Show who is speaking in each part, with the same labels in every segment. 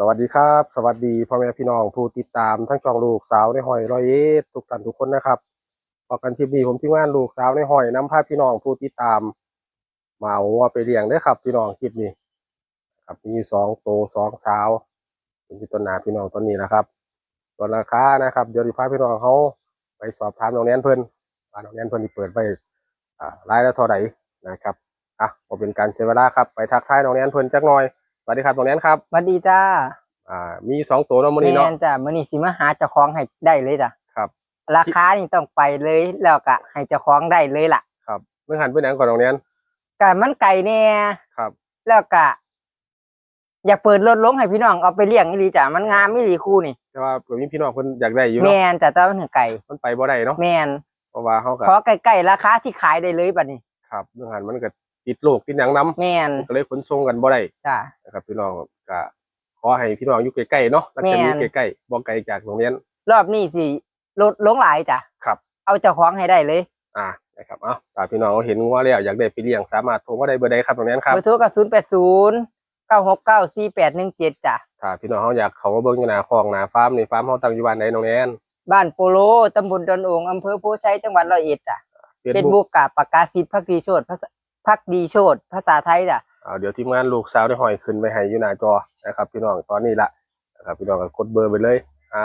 Speaker 1: สวัสดีครับ สวัสดีพ่อแม่พี่น้องผู้ติดตามทั้งช่องลูกสาวในหอยร้อยเอ็ดทุกท่านทุกคนนะครับพอกันคลิปนี้ผมทีมงานลูกสาวในหอยน้ำพาพี่น้องผู้ติดตาม มาเอาวัวไปเลี้ยงเด้ครับ พี่น้องคลิปนี้ ครับมีสองโตสองสาวเป็นที่ต้นนาพี่น้องต้นนี้นะครับส่วราคานะครับ เดี๋ยวดิพาพี่น้องเขาไปสอบถามน้องแนนเพิ่นว่าน้องแนนเพิ่นที่เปิดไปอ่ารายละเท่าไหร่นะครับอะบ่เป็นการเสียเวลาครับไปทักทายน้องแนนเพิ่นจักหน่อย วัสดีครับน้องแนนครับ
Speaker 2: สวัสดีจ้า
Speaker 1: อ่า มีสองตัวเนาะมื้อนี้เนาะ
Speaker 2: แม่นจ้ามื้อนี้สิมาหาเจ้าของให้ได้เลยจ้ะ
Speaker 1: ครับ
Speaker 2: ราคานี่ต้องไปเลยแล้วก็ให้เจ้าของได้เลยล่ะ
Speaker 1: ครับเมื่อหันไปไหนก่อนตรงนี้
Speaker 2: ก็มันไก่แน่
Speaker 1: ครับ
Speaker 2: แล้วก็อยากเปิดรถลงให้พี่น้องเอาไปเลี้ยงอีหลีจ้ะมันงามอีหลีคู่นี่
Speaker 1: แต่ว่าเผื่อมีพี่น้องเพิ่นอยากได้อยู่
Speaker 2: แม่
Speaker 1: เนาะ
Speaker 2: นจ้ะแต่ว่ามันถึงไก่
Speaker 1: มันไปบ่ได้เนาะ
Speaker 2: แม่น
Speaker 1: เพราะว่าเขาก็
Speaker 2: ขอไก่ๆราคาที่ขายได้เลยบัดนี้
Speaker 1: ครับเมื่อหันมันก็ ติดโรคติดหยังนํ
Speaker 2: แม่น
Speaker 1: ก็เลยขนส่งกันบ่ได้
Speaker 2: จ้ะ
Speaker 1: นะครับพี่น้องก็ขอให้พี่น้องอยู่ใกล้ๆเนาะรัชนี
Speaker 2: แม่น
Speaker 1: ใกล้ๆบ่ไกลจากโรงเรียน
Speaker 2: รอบนี้สิลดลงหลายจ้ะ
Speaker 1: ครับ
Speaker 2: เอาเจ้าของให้ได้เลย
Speaker 1: อ่านะครับเอ้าถ้าพี่น้องเห็นว่าแล้วอยากได้ไปเลี้ยงสามารถโทรมาได้เบอร์ใดครับตรงนี้ครับ
Speaker 2: เบอร์โทรก็080 969 4817จ้ะ
Speaker 1: ถ้าพี่น้องเขาอยากเขามาเบิ่งอยู่หน้าคลองหน้าฟาร์มในฟาร์มเขาตั้งอยู่บ้านใดน้องแนน
Speaker 2: บ้านโปโลตำบลดอนโองอำเภอโพชัยจังหวัดร้อยเอ็ดจ้ะ
Speaker 1: เฟซ
Speaker 2: เป็น
Speaker 1: บุ๊ก
Speaker 2: บุกกับปากกาซิดพักดีโชดภาษา พักดีโชดภาษาไทยจ้ะ
Speaker 1: อ่าเดี๋ยวทีมงานลูกสาวได้หอยขึ้นไปให้อยู่หน้าจอนะครับ พี่น้องตอนนี้ละนะครับพี่น้องก็กดเบอร์ไปเลยอ่า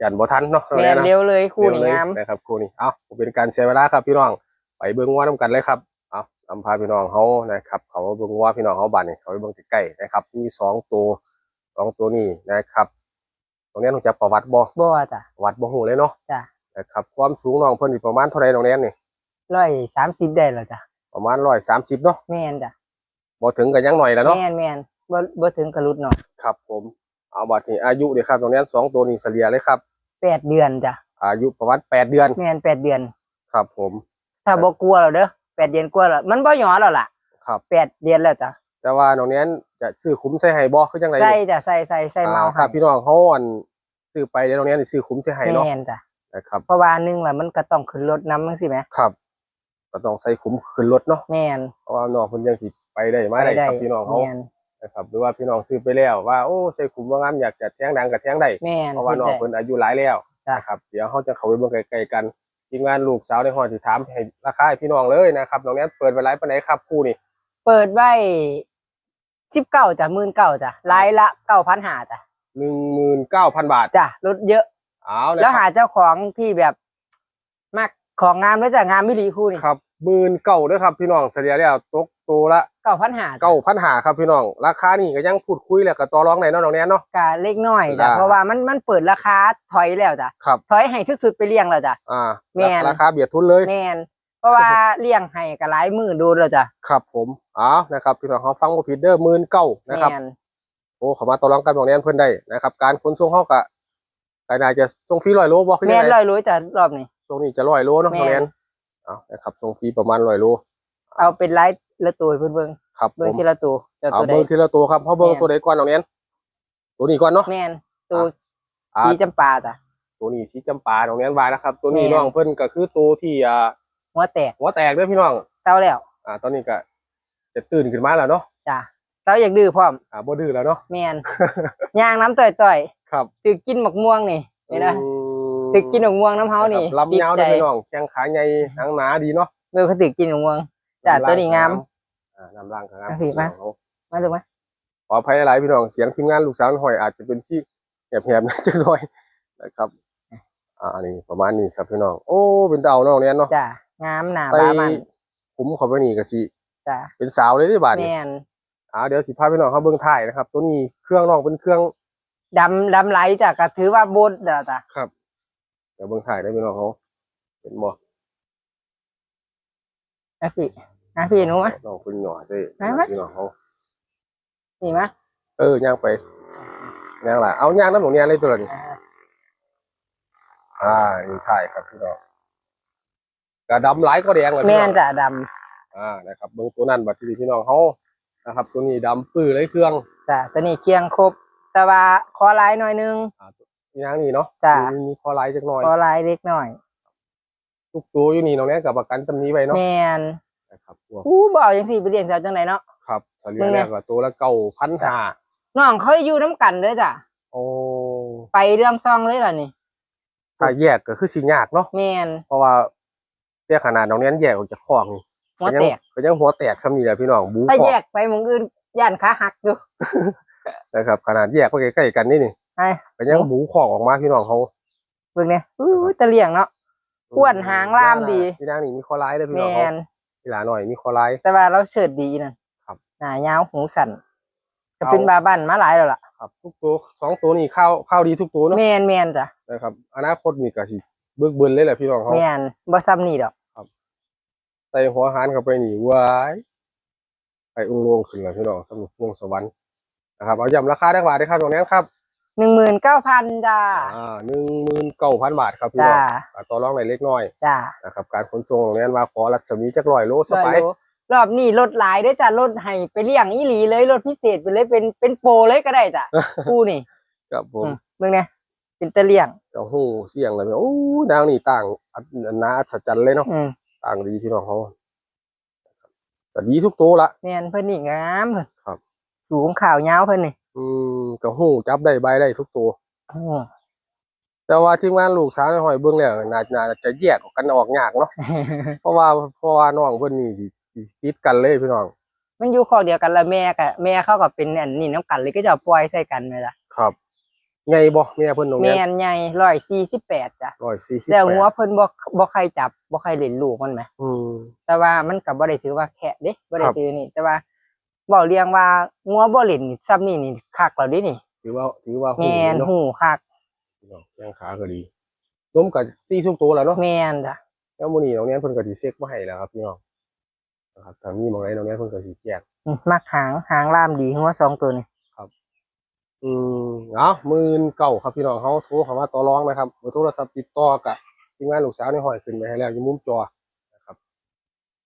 Speaker 1: ยันบ่ทันเนาะน้อง
Speaker 2: แม
Speaker 1: แน
Speaker 2: น
Speaker 1: นนะ
Speaker 2: เร็วเลยคู่นี้
Speaker 1: เร็วเลย
Speaker 2: งาม
Speaker 1: นะครับคู่นี้เอาผมเป็นการเสียเวลาครับพี่น้องไปเบิ้งว่าน้ำกันเลยครับเอานำพาพี่น้องเขานะครับ เขาเบิ้งว่าพี่น้องเขาบ้านนี่เขาไปเบิ้งใกล้ๆนะครับมีสองตัวสองตัวนี้นะครับ ตรงนี้ต้องจะประวัติบ่
Speaker 2: บ่จ้ะ
Speaker 1: ประวัติบ่หูเลยเนาะ
Speaker 2: จ้ะ
Speaker 1: นะครับความสูงน้องเพิ่นนี่ประมาณเท่าไรน้องแนนนี่
Speaker 2: ร้อยสามสิบได้แล้วจ้ะ
Speaker 1: ประมาณร้อยสามสิบเนาะ
Speaker 2: แมนจ้ะ
Speaker 1: บ่ถึงกันยังหน่อยแล้วเนาะ
Speaker 2: แมนแมนบ่บ่ถึงกระลุดเนาะ
Speaker 1: ครับ ผมเอาบัดนี้อายุเดี๋ยวครับตรงนี้สองตัวนี้เฉลี่ยเลยครับ
Speaker 2: แปดเดือนจ้ะ
Speaker 1: อายุประมาณแปดเดือน
Speaker 2: แมนแปดเดือน
Speaker 1: ครับ ผม
Speaker 2: ถ้าบ่กลัวแล้วเด้อแปดเดือนกลัวแล้วมันบ่หยอแล้วล่ะ
Speaker 1: ครับ
Speaker 2: แปดเดือนแล้วจ้ะ
Speaker 1: แต่ว่าน้องแนนจะซื้อคุ้มใส่ให้บ่คือจังได
Speaker 2: ใส่
Speaker 1: นี่
Speaker 2: จ้ะใส่ใส่ใส่เมา
Speaker 1: อ่ครับพี่น้องเขาอันซื้อไปเดี๋ยวตรงนี้นี่ซื้อคุ้มเสียหายเนาะ
Speaker 2: แมนจ้ะ
Speaker 1: นะครับ
Speaker 2: เพราะว่าหนึงล่ะมันก็ต้องขึ้นรถน้ำจังซี่แหม
Speaker 1: ครับ ก็ต้องใส่คุ้มขึ้นรถเนาะ
Speaker 2: แมน
Speaker 1: เพราะว่าน้องคนยังสิไปได้มาได้ครับพี่น้องเขา
Speaker 2: แมน
Speaker 1: นะครับหรือว่าพี่น้องซื้อไปแล้วว่าโอ้ใส่คุ้มว่างามอยากจะแท้งดังกับแท้งได้
Speaker 2: แมน
Speaker 1: เพราะว่าน้อง
Speaker 2: เฮ็ด
Speaker 1: เพิ่
Speaker 2: ได้
Speaker 1: นอายุหลายแล้ว
Speaker 2: จ้ะ
Speaker 1: นะครับเดี๋ยวเขาจะเข้าไปเบิ่งไกลๆกันทีมงานลูกสาวในห้องที่ถามให้ราคาให้พี่น้องเลยนะครับน้องเนี้ยเปิดไว้ไลฟ์ปานไหนครับคู่นี่
Speaker 2: เปิดไว้สิบเก้าจ้ะหมื่นเก้าจ้ะรายละเก้าพันหาจ้ะ
Speaker 1: หนึ่งหมื่นเก้าพันบาท
Speaker 2: จ้ะลดเยอะ
Speaker 1: เอานะ
Speaker 2: แล้ว
Speaker 1: ค
Speaker 2: หา
Speaker 1: รับ
Speaker 2: เจ้าของที่แบบมาก ของงามแล้วจ้ะงามไม่รีคู่นี่
Speaker 1: ครับหมื่นเก้าด้วยครับพี่น้องเฉลี่ยแล้วตกตัวละ
Speaker 2: เก้าพันหา
Speaker 1: เก้าพันหาครับพี่น้องราคานี่ก็ยังพูดคุยแล้วก็ต่อรองได้เนาะน้องเนี้ยเนาะ
Speaker 2: กาเล็กน้อยจ้ะ
Speaker 1: จ้ะ
Speaker 2: เพราะว่ามันมันเปิดราคาถอยแล้วจ้ะ
Speaker 1: ครับ
Speaker 2: ถอยให้สุดๆไปเลี้ยงแล้วจ้ะ
Speaker 1: อ่า
Speaker 2: แม่น
Speaker 1: ราคาเบียดทุนเลย
Speaker 2: แมนเพราะว่าเลี้ยงให้ก็หลายมือโดนแล้วจ้ะ
Speaker 1: ครับผมอ๋อนะครับพี่น้องเขาฟังว่าผิดเด้อหมื่นเก้า
Speaker 2: แม
Speaker 1: นะครับ
Speaker 2: น
Speaker 1: โอ้เขามาต่อรองกันตรงนี้เพื่อนได้นะครับ การขนส่งเขากะกน่าจะส่งฟรีร้อยโลบอกขึ้น
Speaker 2: แม
Speaker 1: ยัง
Speaker 2: น
Speaker 1: ไง
Speaker 2: ลอยรู้จ้ะรอบนี้
Speaker 1: ช่วงนี้จะร้อยโลเนาะ
Speaker 2: แม่
Speaker 1: ตรง
Speaker 2: น
Speaker 1: นี้เอานะครับส่งฟรีประมาณร้อยโล
Speaker 2: เอาเป็นไลท์ละตัวให้เพิ่นเบิ่ง
Speaker 1: ครับผ
Speaker 2: เบิ่ง
Speaker 1: ม
Speaker 2: ทีละตัวเจ้า
Speaker 1: เอา
Speaker 2: ตัวใด
Speaker 1: เบิ้งทีละตัวครับเขาเบิ้ง
Speaker 2: แม่น
Speaker 1: ตัวใดก่อนตรงนี้ตัวนี้ก่อนเนาะ
Speaker 2: แมนตัว
Speaker 1: อ่า
Speaker 2: สีจำปาจ้ะ
Speaker 1: ตัวนี้สีจำปาตรงนี้วายนะครับ ตัวนี้
Speaker 2: แม่น
Speaker 1: น้องเพิ่นก็คือตัวที่อ่า
Speaker 2: หัวแตก
Speaker 1: หัวแตกเด้อพี่น้อง
Speaker 2: เศร้าแล้ว
Speaker 1: อ่า ตอนนี้ก็จะตื่นขึ้นมาแล้วเนาะ
Speaker 2: จ้ะเศร้าอยากดื้อพร้อม
Speaker 1: อ่าบ่ดื้อแล้วเนาะ
Speaker 2: แมนย่างน้ำต่อยๆ
Speaker 1: ครับ
Speaker 2: ตึกกินหมกม่วงนี่เห็นไหม
Speaker 1: อืม
Speaker 2: ตึกกินหมกม่วงน้ำเฮานี่
Speaker 1: นะครับลำยาว
Speaker 2: ติ
Speaker 1: เด้อ
Speaker 2: ดใจ
Speaker 1: พี่น้องแข้งขาใหญ่หางหนาดีเนาะ
Speaker 2: เบลเขาตึกกินหมกม่วงจ้ะตัวนี้งาม
Speaker 1: อ่าน้ำล่างก็งาม
Speaker 2: เอาสิมามาดูไหม
Speaker 1: ขออภัยหลายพี่น้องเสียงทีมงานลูกสาวหอยอาจจะเป็นที่แหบๆนะจังหน่อยนะครับอ่าอันนี้ประมาณนี้ครับพี่น้องโอ้เป็นดาวน้องเนี่ยเนาะ
Speaker 2: จ้ะงามหนา
Speaker 1: ไป
Speaker 2: บ้ามัน
Speaker 1: ผมเขอไปนี่ก็สิ
Speaker 2: จ้ะ
Speaker 1: เป็นสาวเลยที่บาท
Speaker 2: แม
Speaker 1: นี่
Speaker 2: น
Speaker 1: อ่าเดี๋ยวสิพาพี่น้องเขาเบิ่งถ่ายนะครับ ตัวนี้เครื่องน้องเป็นเครื่อง
Speaker 2: ดำดำไหลจ้ะก็ถือว่าโบดจ้ะจ้ะ
Speaker 1: ครับเดี๋ยวเบิ่งถ่ายได้พี่น้องเขาเป็นบ่
Speaker 2: นะพี่นะพี่หนูมะ
Speaker 1: น้องเป็นหน่อซิ
Speaker 2: ไหนวะ
Speaker 1: พี่น้องเขา
Speaker 2: นี่มะ
Speaker 1: เออย่างไปย่างล่ะเอาย่างน้ำหลวงเนี่ยเลยตัวนี้
Speaker 2: อ่า
Speaker 1: อ่านี่ถ่ายครับพี่น้องกระดำหลายก็แดงเลย
Speaker 2: แม
Speaker 1: พี่น้
Speaker 2: น
Speaker 1: อง
Speaker 2: จ้ะด
Speaker 1: อ่านะครับเบิ่งตัวนั้นบัดที่พี่น้องเขานะครับ ตัวนี้ดำปื้อเลยเครื่องำ
Speaker 2: จ้ะตัวนี้เคียงครบ แต่ว่าคอลายหน่อยนึง
Speaker 1: มีอย่างนี้เนาะ
Speaker 2: จ้ะ
Speaker 1: มีมีคอไลท์จักหน่อย
Speaker 2: คอลายเล็กหน่อย
Speaker 1: ทุกตัวอยู่นี่น้องเนี้ยกับประกันตำนี้ไว้เนาะ
Speaker 2: แมน
Speaker 1: นะครับพวก
Speaker 2: อู้บ่เอาจังสี่ไปเลี้ยงจ้ะจังไหนเนาะ
Speaker 1: ครับถ้าเรีย
Speaker 2: มึ
Speaker 1: น
Speaker 2: ง
Speaker 1: แร
Speaker 2: เนี่
Speaker 1: ก
Speaker 2: ย
Speaker 1: ก็ตัวละเก้าพันห้า
Speaker 2: น้องเขาอยู่น้ำกันเด้อจ้ะ
Speaker 1: โอ้
Speaker 2: ไปเรื่องซองเลยล่ะนี่
Speaker 1: ถ้าแยกก็คือสิยากเนาะ
Speaker 2: แม่น
Speaker 1: เพราะว่าเตี้ยขนาดน้องเนี้ยแยกออกจากคอกนี่
Speaker 2: หัวแตก
Speaker 1: ก็ยังหัวแตกซ้ำนี่แหละพี่น้องบู
Speaker 2: ถ้า
Speaker 1: คอ
Speaker 2: แย
Speaker 1: ก
Speaker 2: กไปหมองอื่นย่านขาหักอยู่
Speaker 1: นะครับขนาดแยกไปใกล้ๆกันนี่นี่
Speaker 2: ไอ้
Speaker 1: ก็ยังบูคอกออกมาพี่น้องเขา
Speaker 2: เบิ่งเนี่ยอู้ยตะเลี่ยงเนาะอ้วนหางล่ามดี
Speaker 1: พี่นางนี่มีคอร้ายเลยพี่
Speaker 2: แม
Speaker 1: น้องเขา
Speaker 2: น
Speaker 1: พี่หลาหน่อยมีคอร้าย
Speaker 2: แต่ว่าเราเฉิดดีนั่น
Speaker 1: ครับ
Speaker 2: หน้ายาวหูสั่นจะ
Speaker 1: เอา
Speaker 2: เป็นบาบันมาหลายแล้วล่ะ
Speaker 1: ครับ ทุกตัวสองตัวนี่เข้าเข้าดีทุกตัวเนาะ
Speaker 2: แมนแมนจ้ะ
Speaker 1: นะครับอนาคตนี่ก็สิเบิกเบินเลยแหละพี่น้องเขา
Speaker 2: แมนบ่ซ้ำนี่ดอก
Speaker 1: ใส่หัวหารเข้าไปนี่ว้ายไปอุ้งลงขึ้นแล้วพี่น้องสมุทรวงสวรรค์นะครับเอาย้ำราคาได้กว่าได้ครับตรงนี้ครับ
Speaker 2: หนึ่งหมื่นเก้าพันจ้า
Speaker 1: อ่าหนึ่งหมื่นเก้าพันบาทครับพี่น้
Speaker 2: จ้า
Speaker 1: องอ่าต่อรองได้เล็กน้อย
Speaker 2: จ้า
Speaker 1: นะครับการขนส่งตรงนี้ว่าขอรัศมีจักร้อยโลสไป
Speaker 2: ร้อยโลรอบนี้ลดหลายเด้อจ้ะลดให้ไปเลี้ยงอีหลีเลยลดพิเศษไปเลยเป็นเป็นโปรเลยก็ได้จ้ะคู่นี่
Speaker 1: ครับผม
Speaker 2: อืมเบิ่งเนี่ยเป็นตะเลี่ยง
Speaker 1: เจ้าหูเสียงเลยโอ้นางนี่ต่างอันอันนาอัศจรรย์เลยเนาะ
Speaker 2: อืม
Speaker 1: ต่างดีพี่น้องเขาแต่ดีทุกตัวละ
Speaker 2: แมนเพิ่นนี่งามเพิ่น
Speaker 1: ครับ
Speaker 2: สูงขาวยาวเพิ่นนี่
Speaker 1: อืมกระหูจับได้ใบได้ทุกตัว
Speaker 2: อืม
Speaker 1: แต่ว่าทีมงานลูกสาวในหอยเบิ้งแล้วน่าน่าจะแยกออกกันออกยากเนาะเพราะว่าเพราะว่าน้องเพิ่นนี่สิสิติดกันเลยพี่น้อง
Speaker 2: มันอยู่ข้อเดียวกันละแม่กับแม่เขาก็เป็นอันนี้น้ำกันเลยก็จะเอาปล่อยใส่กันเลยล่ะ
Speaker 1: ครับไงบ่แม่เพิ่นตรง
Speaker 2: แม่
Speaker 1: นี้
Speaker 2: นใหญ่ร้อยสี่สิบแปดจ้ะ
Speaker 1: ร้อยสี่สิบ
Speaker 2: แล้ว
Speaker 1: แป
Speaker 2: หัว
Speaker 1: ด
Speaker 2: เพิ่นบ่บ่ใครจับบ่ใครเล่นลูกมันไหม
Speaker 1: อืม
Speaker 2: แต่ว่ามันก็บ่ได้ถือว่าแค่เด้บ่ได้
Speaker 1: ครับ
Speaker 2: ถือนี่ แต่ว่า เว้าเรียงว่างัวบ่เล่นนี่ซ้ำนี่นี่คักแล้วดินี่
Speaker 1: ถือว่าถือว่า
Speaker 2: แม่น
Speaker 1: เนาะ
Speaker 2: หูคัก
Speaker 1: พี่น้องแข้งขาก็ดีล้มกับซี่ทุกตัวแล้วเนาะ
Speaker 2: แม่นจ้ะ
Speaker 1: แล้วมื้อนี้น้องเนี้ยเพิ่นก็สิเซ็กมาให้แล้วครับพี่น้องนะครับถ้ามีหมองไหนน้องเนี้ยเพิ่นก็สิแจก
Speaker 2: อืมมักหางหางล่ามดีหัวสองตัวนี่
Speaker 1: อืมเอาหมื่นเก่าครับพี่น้องเขาโทรเข้ามาต่อรองนะครับเบอร์โทรศัพท์ติดต่อกับทีมงานลูกสาวในห้อยขึ้นไปให้แล้วอยู่มุมจอนะครับ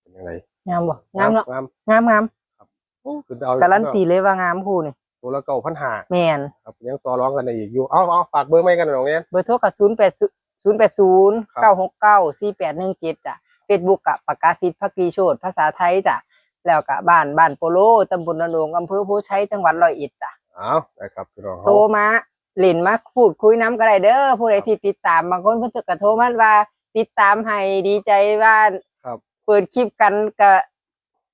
Speaker 1: เป็นยังไง
Speaker 2: งามบ่งามเนาะ
Speaker 1: งาม
Speaker 2: งามงาม
Speaker 1: ขึ้นเอา
Speaker 2: การันตีเลยว่างามคู่นี่
Speaker 1: ตัวละเก่าพันหา
Speaker 2: แม่น
Speaker 1: ครับยังต่อรองกันได้อีกอยู่เอาเอาฝากเบอร์ไม่กันหน่อยน้องเนี้ย
Speaker 2: เบอร์โทรก็080 080 969 4817จ้ะ Facebook กับปากกาซิดพักกีโชดภาษาไทยจ้ะแล้วก็บ้านบ้านโปโลตำบลนนงอำเภอโพชัยจังหวัดร้อยเอ็ดจ้ะ
Speaker 1: เอานะครับพี่น้อง
Speaker 2: โทร
Speaker 1: เขา
Speaker 2: มาเล่นมาพูดคุยน้ำก็ได้เด้อผู้ใดที่ติดตามบางคนเพิ่นก็โทรมาว่า ติดตามให้ดีใจว่า
Speaker 1: ครับ
Speaker 2: เปิดคลิปกันก็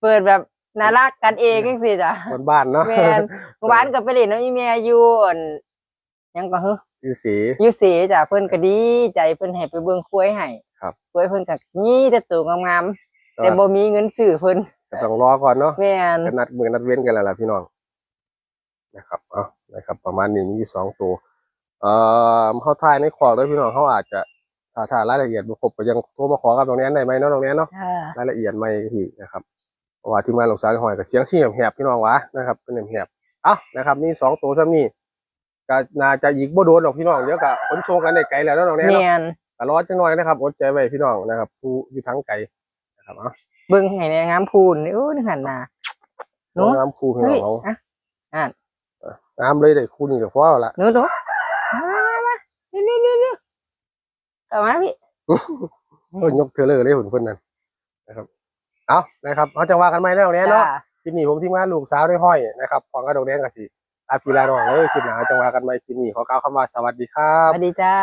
Speaker 2: เปิดแบบ น่ารักกันเองจังซี่จ้ะ
Speaker 1: คนบ้านเนาะ
Speaker 2: แม่นเมื่อวานก็ไปเล่นน้ำอีเมียอยู่อั่นหยังก็เฮ้
Speaker 1: อยู่สี
Speaker 2: อยู่เสจ้ะเพิ่นก็ดีใจเพิ่นให้ไปเบิ่งคุ้ยให้
Speaker 1: ครับ
Speaker 2: คุ้ยเพิ่นก็นี่แต่ตัวงามๆแต่บ่มีเงินซื้อเพิ่น
Speaker 1: ก็ต้องรอก่อนเนาะ
Speaker 2: แม่น
Speaker 1: ก็นัดมือนัดเว้นกันแล้วล่ะพี่น้องนะครับเอานะครับ ประมาณนี้มีอยู่สองตัวเอ่อเขาทายในขอกด้วยพี่น้องเขาอาจจะถ้าถ้ารายละเอียดบุครบก็ยังโทรมาขอกับตรงนี้ได้ไหมเนาะตรงนี้เนาะ
Speaker 2: ค่ะ
Speaker 1: รายละเอียดไม่ทีนะครับ เพราะว่าที่มาหลงสารหอยกับเสียงเสียงแหบๆพี่น้องวะนะครับเป็นแหบๆเอ้านะครับมีสองตัวซ้ำนี่ก็น่าจะอีกบ่โดนหรอกพี่น้องเดี๋ยวก็ขนส่งกันได้ไกลแล้วเนาะตรงนี้
Speaker 2: แม่
Speaker 1: เนาะ
Speaker 2: น
Speaker 1: ก็รอจังหน่อยนะครับอดใจไว้พี่น้องนะครับผู้อยู่ทั้งไกลนะครับเอา
Speaker 2: เบิ่งให้ในงามพูนโอ้นึกหันหน้าหนู
Speaker 1: น้ำคู่พี่
Speaker 2: เฮ้
Speaker 1: น้
Speaker 2: ย
Speaker 1: องเขา
Speaker 2: อะ
Speaker 1: น้ำเลยได้คู่นี้กับพ่อละ
Speaker 2: หนูตัวมามานี่ๆๆๆกลับมาพี่
Speaker 1: เพิ่นยกเทเลอร์เลยหุ่นเพิ่นนั่นนะครับ เอานะครับเขาจะว่ากันไหมเรื่องนี้เนาะ
Speaker 2: จ้า
Speaker 1: คลิปนี้ผมทีมงานลูกสาวได้ห้อยนะครับของกระดกแดงกับสีอาพีลาน้องเลยคลิปหน้าจังว่ากันไหมคลิปนี้ขอกล่าวคำว่าสวัสดีครั
Speaker 2: ส
Speaker 1: บ
Speaker 2: วัสดีจ้า